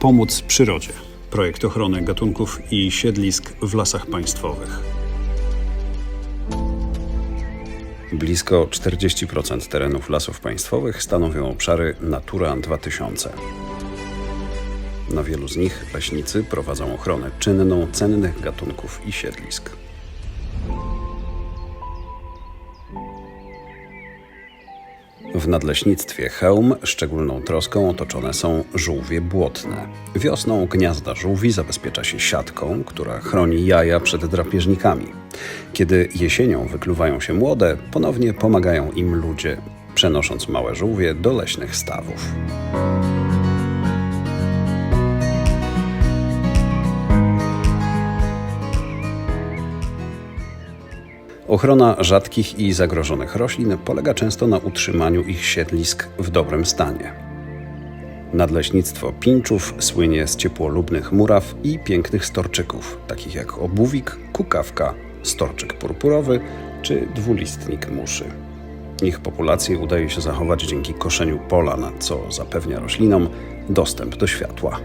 Pomóc przyrodzie. Projekt ochrony gatunków i siedlisk w lasach państwowych. Blisko 40% terenów lasów państwowych stanowią obszary Natura 2000. Na wielu z nich leśnicy prowadzą ochronę czynną cennych gatunków i siedlisk. W nadleśnictwie Chełm szczególną troską otoczone są żółwie błotne. Wiosną gniazda żółwi zabezpiecza się siatką, która chroni jaja przed drapieżnikami. Kiedy jesienią wykluwają się młode, ponownie pomagają im ludzie, przenosząc małe żółwie do leśnych stawów. Ochrona rzadkich i zagrożonych roślin polega często na utrzymaniu ich siedlisk w dobrym stanie. Nadleśnictwo Pinczów słynie z ciepłolubnych muraw i pięknych storczyków, takich jak obuwik, kukawka, storczyk purpurowy czy dwulistnik muszy. Ich populację udaje się zachować dzięki koszeniu polan, co zapewnia roślinom dostęp do światła.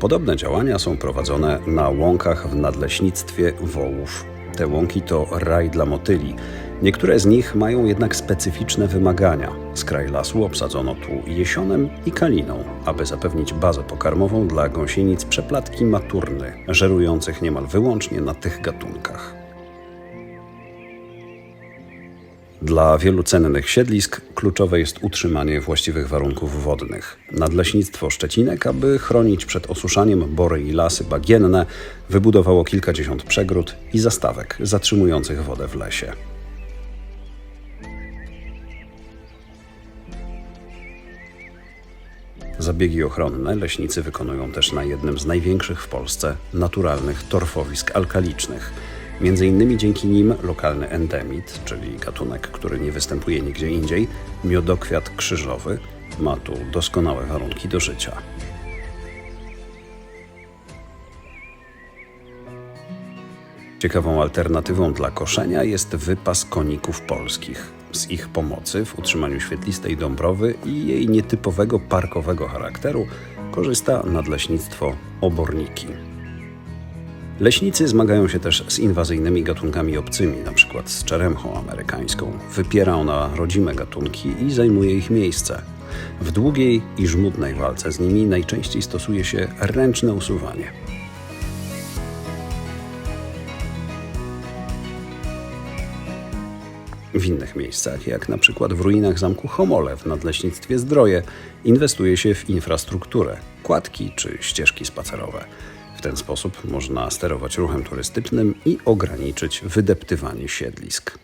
Podobne działania są prowadzone na łąkach w nadleśnictwie wołów. Te łąki to raj dla motyli. Niektóre z nich mają jednak specyficzne wymagania. Skraj lasu obsadzono tu jesionem i kaliną, aby zapewnić bazę pokarmową dla gąsienic przeplatki maturny, żerujących niemal wyłącznie na tych gatunkach. Dla wielu cennych siedlisk kluczowe jest utrzymanie właściwych warunków wodnych. Nadleśnictwo Szczecinek, aby chronić przed osuszaniem bory i lasy bagienne, wybudowało kilkadziesiąt przegród i zastawek zatrzymujących wodę w lesie. Zabiegi ochronne leśnicy wykonują też na jednym z największych w Polsce naturalnych torfowisk alkalicznych. Między innymi dzięki nim lokalny endemit, czyli gatunek, który nie występuje nigdzie indziej, miodokwiat krzyżowy, ma tu doskonałe warunki do życia. Ciekawą alternatywą dla koszenia jest wypas koników polskich. Z ich pomocy w utrzymaniu świetlistej Dąbrowy i jej nietypowego parkowego charakteru korzysta nadleśnictwo Oborniki. Leśnicy zmagają się też z inwazyjnymi gatunkami obcymi, np. z czeremchą amerykańską. Wypiera ona rodzime gatunki i zajmuje ich miejsce. W długiej i żmudnej walce z nimi najczęściej stosuje się ręczne usuwanie. W innych miejscach, jak na przykład w ruinach zamku Homole w nadleśnictwie Zdroje, inwestuje się w infrastrukturę, kładki czy ścieżki spacerowe. W ten sposób można sterować ruchem turystycznym i ograniczyć wydeptywanie siedlisk.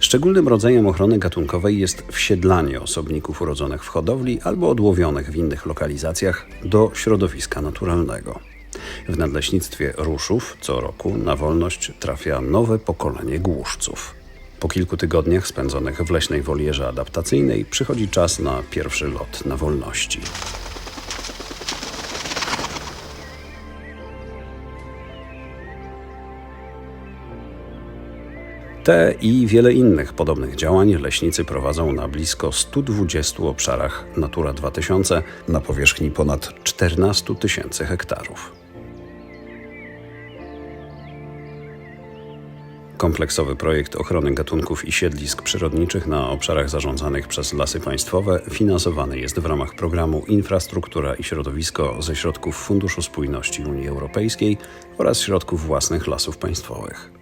Szczególnym rodzajem ochrony gatunkowej jest wsiedlanie osobników urodzonych w hodowli albo odłowionych w innych lokalizacjach do środowiska naturalnego. W nadleśnictwie Ruszów co roku na wolność trafia nowe pokolenie głuszców. Po kilku tygodniach spędzonych w leśnej wolierze adaptacyjnej przychodzi czas na pierwszy lot na wolności. Te i wiele innych podobnych działań leśnicy prowadzą na blisko 120 obszarach Natura 2000 na powierzchni ponad 14 tysięcy hektarów. Kompleksowy projekt ochrony gatunków i siedlisk przyrodniczych na obszarach zarządzanych przez lasy państwowe finansowany jest w ramach programu Infrastruktura i Środowisko ze środków Funduszu Spójności Unii Europejskiej oraz środków własnych lasów państwowych.